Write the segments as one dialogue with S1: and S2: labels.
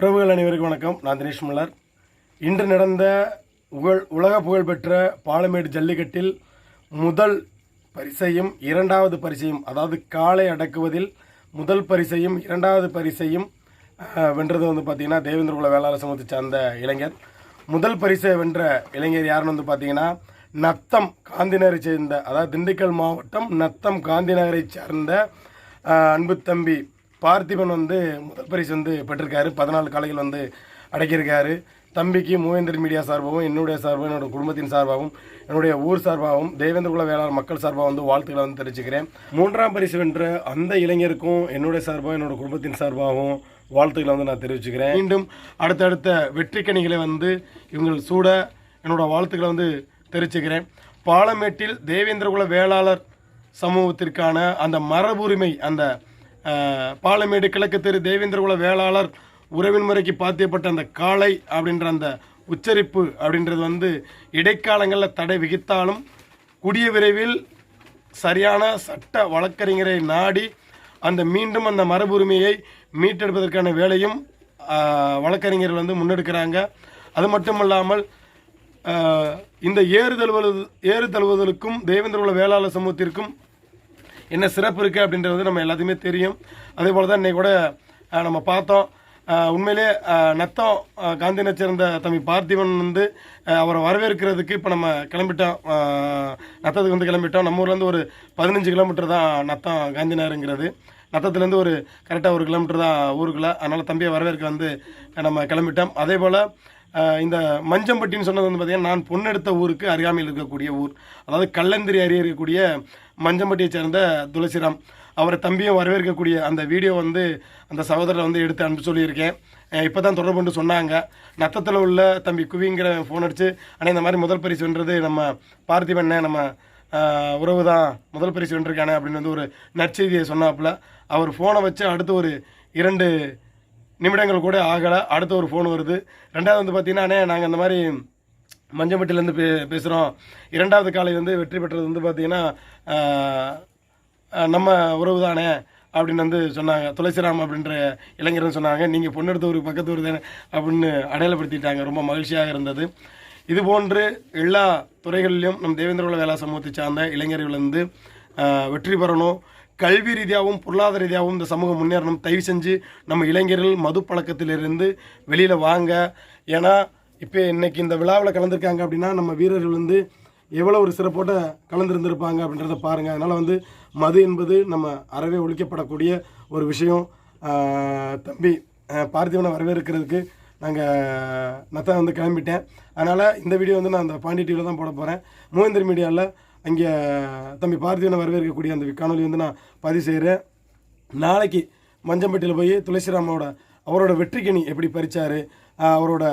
S1: உறவுகள் அனைவருக்கும் வணக்கம். நான் தினேஷ் மலர் இன்று நடந்த உகழ் உலக புகழ்பெற்ற பாலமேடு ஜல்லிக்கட்டில் முதல் பரிசையும் இரண்டாவது பரிசையும் அதாவது காளை அடக்குவதில் முதல் பரிசையும் இரண்டாவது பரிசையும் வென்றது வந்து பார்த்திங்கன்னா தேவேந்திரகுல வேளாளர் சமூகத்தை சார்ந்த இளைஞர். முதல் பரிசை வென்ற இளைஞர் யாருன்னு வந்து பார்த்தீங்கன்னா நத்தம் காந்திநகரை சேர்ந்த அதாவது திண்டுக்கல் மாவட்டம் நத்தம் காந்திநகரை சேர்ந்த அன்புத்தம்பி அன்பு தம்பி பார்த்திபன் வந்து முதல் பரிசு வந்து பெற்றிருக்காரு. பதினாலு காலையில் வந்து அடக்கியிருக்காரு. தம்பிக்கு மூவேந்தர் மீடியா சார்பாகவும் என்னுடைய சார்பாகவும் என்னோட குடும்பத்தின் சார்பாகவும் என்னுடைய ஊர் சார்பாகவும் தேவேந்திரகுல வேளாண் மக்கள் சார்பாக வந்து வாழ்த்துக்களை வந்து தெரிவிச்சுக்கிறேன். மூன்றாம் பரிசு வென்ற அந்த இளைஞருக்கும் என்னுடைய சார்பாகவும் என்னோட குடும்பத்தின் சார்பாகவும் வாழ்த்துக்களை வந்து நான் தெரிவிச்சுக்கிறேன். மீண்டும் அடுத்தடுத்த வெற்றிக்கணிகளை வந்து இவங்கள் சூட என்னோட வாழ்த்துக்களை வந்து தெரிவிச்சுக்கிறேன். பாலமேட்டில் தேவேந்திரகுல வேளாளர் சமூகத்திற்கான அந்த மரபுரிமை அந்த பாலமேடு கிழக்கு தெரு தேவேந்திரகுல வேளாளர் உறவின் முறைக்கு பாத்தியப்பட்ட அந்த காளை அப்படின்ற அந்த உச்சரிப்பு அப்படின்றது வந்து இடைக்காலங்களில் தடை விகித்தாலும் கூடிய விரைவில் சரியான சட்ட வழக்கறிஞரை நாடி அந்த மீண்டும் அந்த மரபுரிமையை மீட்டெடுப்பதற்கான வேலையும் வழக்கறிஞர்கள் வந்து முன்னெடுக்கிறாங்க. அது மட்டும் இல்லாமல் இந்த ஏறு தழுவது ஏறு தழுவுதலுக்கும் தேவேந்திரகுல வேளாளர் சமூகத்திற்கும் என்ன சிறப்பு இருக்குது அப்படின்றது நம்ம எல்லாத்தையுமே தெரியும். அதே போல் தான் இன்றைக்கூட கூட நம்ம பார்த்தோம் உண்மையிலே நத்தம் ஆஹ், காந்தினை சேர்ந்த தம்பி பார்த்திபன் வந்து அவரை வரவேற்கிறதுக்கு இப்போ நம்ம கிளம்பிட்டோம். நத்தத்துக்கு வந்து கிளம்பிட்டோம். நம்ம ஊர்லேருந்து ஒரு பதினஞ்சு கிலோமீட்டர் தான் நத்தம் காந்திநகருங்கிறது நத்தத்துலேருந்து ஒரு கரெக்டாக ஒரு கிலோமீட்டர் தான் ஊருக்குள்ளே. அதனால் தம்பியை வரவேற்க வந்து நம்ம கிளம்பிட்டோம். அதே போல் இந்த மஞ்சம்பட்டின்னு சொன்னது வந்து பார்த்தீங்கன்னா நான் பொண்ணெடுத்த ஊருக்கு அருகாமையில் இருக்கக்கூடிய ஊர். அதாவது கல்லந்திரி அருகே இருக்கக்கூடிய மஞ்சம்பட்டியை சேர்ந்த துளசிராம். அவரை தம்பியும் வரவேற்கக்கூடிய அந்த வீடியோ வந்து அந்த சகோதரரை வந்து எடுத்து அனுப்பி சொல்லியிருக்கேன். இப்போ தான் தொடர்பு கொண்டு சொன்னாங்க. நத்தத்தில் உள்ள தம்பி குவிங்கிற ஃபோன் அடித்து ஆனால் இந்த மாதிரி முதல் பரிசு வென்றது நம்ம பார்த்திபண்ணே நம்ம உறவு தான். முதல் பரிசு வென்றிருக்கானே அப்படின்னு வந்து ஒரு நற்செய்தியை சொன்னாப்புல. அவர் ஃபோனை வச்சு அடுத்து ஒரு இரண்டு நிமிடங்கள் கூட ஆகலை. அடுத்த ஒரு ஃபோன் வருது. ரெண்டாவது வந்து பார்த்தீங்கன்னா அண்ணே நாங்கள் இந்த மாதிரி மஞ்சம்பட்டிலேருந்து பே பேசுகிறோம் இரண்டாவது காலை வந்து வெற்றி பெற்றது வந்து பார்த்தீங்கன்னா நம்ம உறவு தானே அப்படின்னு வந்து சொன்னாங்க. துளசிராம் அப்படின்ற இளைஞர்னு சொன்னாங்க. நீங்கள் பொண்ணெடுத்த ஒரு பக்கத்து ஊர் தானே அப்படின்னு அடையாளப்படுத்திட்டாங்க. ரொம்ப மகிழ்ச்சியாக இருந்தது. இது போன்று எல்லா துறைகளிலும் நம் தேவேந்திரகுல வேளா சமூகத்தை சார்ந்த இளைஞர்கள் வந்து வெற்றி பெறணும். கல்வி ரீதியாகவும் பொருளாதார ரீதியாகவும் இந்த சமூகம் முன்னேறணும். தயவு செஞ்சு நம்ம இளைஞர்கள் மது பழக்கத்திலிருந்து வெளியில் வாங்க. ஏன்னா இப்போ இன்றைக்கி இந்த விழாவில் கலந்துருக்காங்க அப்படின்னா நம்ம வீரர்கள் வந்து எவ்வளோ ஒரு சிறப்போட கலந்துருந்துருப்பாங்க அப்படின்றத பாருங்கள் அதனால் வந்து மது என்பது நம்ம அறவே ஒழிக்கப்படக்கூடிய ஒரு விஷயம். தம்பி பார்த்திவனை வரவேற்கிறதுக்கு நாங்கள் நத்தா வந்து கிளம்பிட்டேன். அதனால் இந்த வீடியோ வந்து நான் அந்த பாண்டி டிவியில் தான் போட போகிறேன் மூவேந்தர் மீடியாவில் அங்கே தம்பி பார்த்திவனை வரவேற்கக்கூடிய அந்த காணொலி வந்து நான் பதிவு செய்கிறேன். நாளைக்கு மஞ்சம்பட்டியில் போய் துளசிராமோட அவரோட வெற்றிக்கணி எப்படி பறித்தார் அவரோட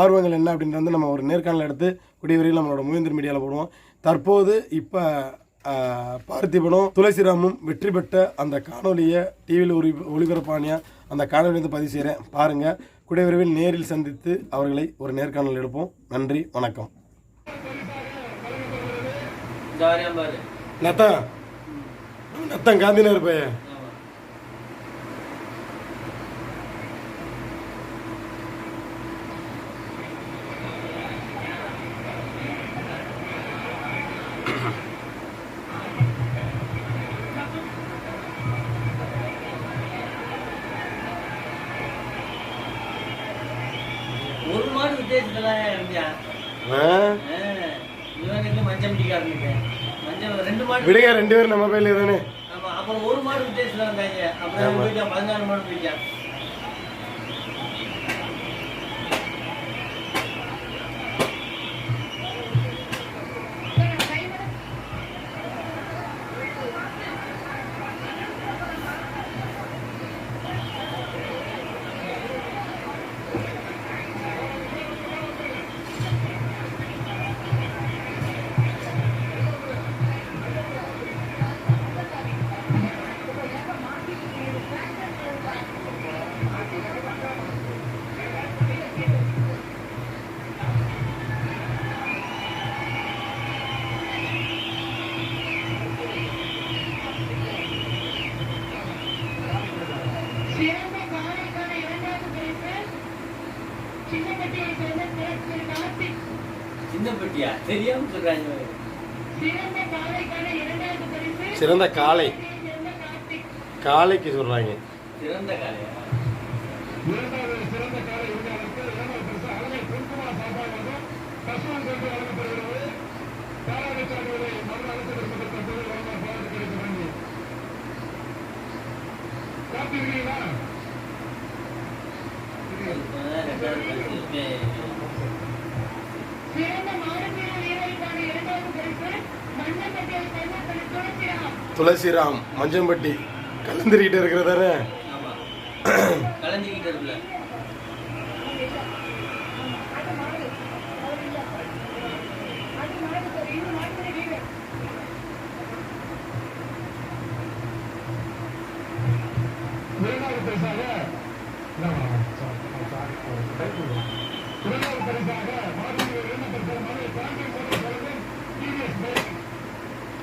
S1: ஆர்வங்கள் என்ன அப்படின்றது வந்து நம்ம ஒரு நேர்காணல் எடுத்து கூடிய வரையில் நம்மளோட மூவேந்தர் மீடியாவில் போடுவோம். தற்போது இப்போ பார்த்திபனும் துளசிராமும் வெற்றி பெற்ற அந்த காணொலியை டிவியில் ஒளி ஒளிபரப்பானியா அந்த காணொலி வந்து பதிவு செய்கிறேன். பாருங்கள் கூடிய விரைவில் நேரில் சந்தித்து அவர்களை ஒரு நேர்காணல் எடுப்போம். நன்றி. வணக்கம்.
S2: ஜாலியாக பாரு
S1: நத்தா நத்தம் விடுங்க ரெண்டு பேரும் நம்ம பையில தானே
S2: அப்புறம் ஒரு மாடு வித்தியாசத்துல இருந்தாங்க அப்புறம் பதினாறு மாடு போயிட்டான் சின்ன பெட்டியா? தெரியாம சொல்றாங்க.
S1: சிறந்த காளை. காளைக்கு சொல்றாங்க.
S2: சிறந்த காலையா இப்பதான் ரெண்டாவது பரிசு.
S1: துளசிராம் மஞ்சம்பட்டி. கலந்துரிக்கிட்டு இருக்கிறதானே?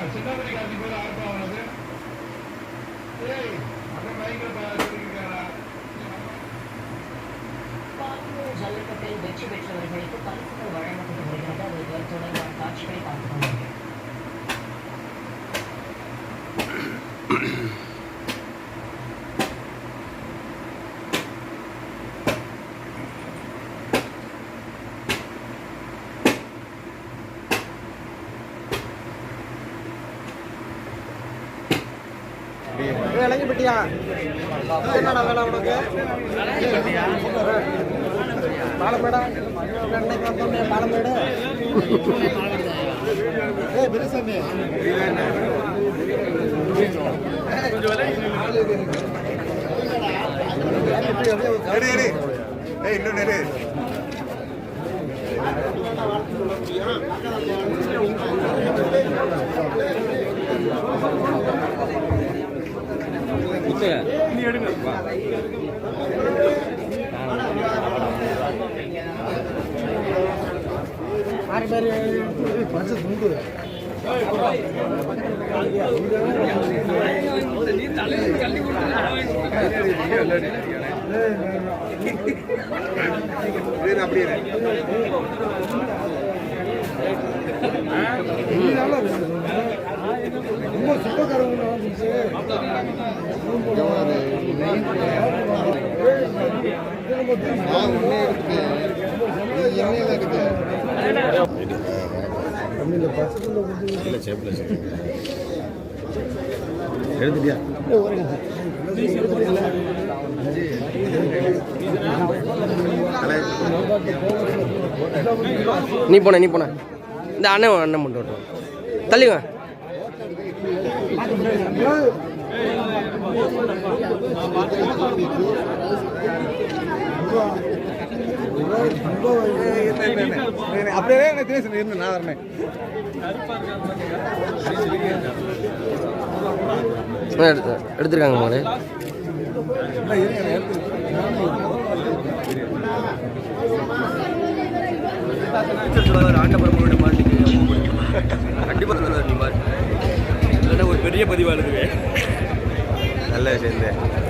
S2: ஆமா கலஞ்சிக்கிட்டு இருக்குல்ல
S3: ஜல்லிக்கட்டில் வெற்றி பெற்றவர்களுக்கு பரிசுகள் வழங்கப்பட்டு வருகிறது அது தொடர்பான காட்சிகளை பார்க்கிறோம்
S4: விளங்கி பட்டியா என்னடா வேலை உனக்கு? பாலமேடா? இன்னைக்கு வந்தோடனே பாலமேடு? ஏ பெருசாமி
S5: இன்னும் நெரு
S4: ஆறு பேர் பரிசு துண்டு
S5: அப்படியே எடுத்துட்டியா
S6: நீ போன நீ போன. இந்த அண்ணன் அண்ணன் மட்டும் விட்டு தள்ளிங்க
S5: அப்படியே எனக்கு தெரியும் இருந்து நான் வரேன்.
S6: எடுத்துருக்காங்க மகளே ஆண்டபுரம் மாட்டுக்கு கண்டிப்பாக நீ பாரு. ஒரு பெரிய பதிவாளுக்கு
S5: நல்ல விஷயம்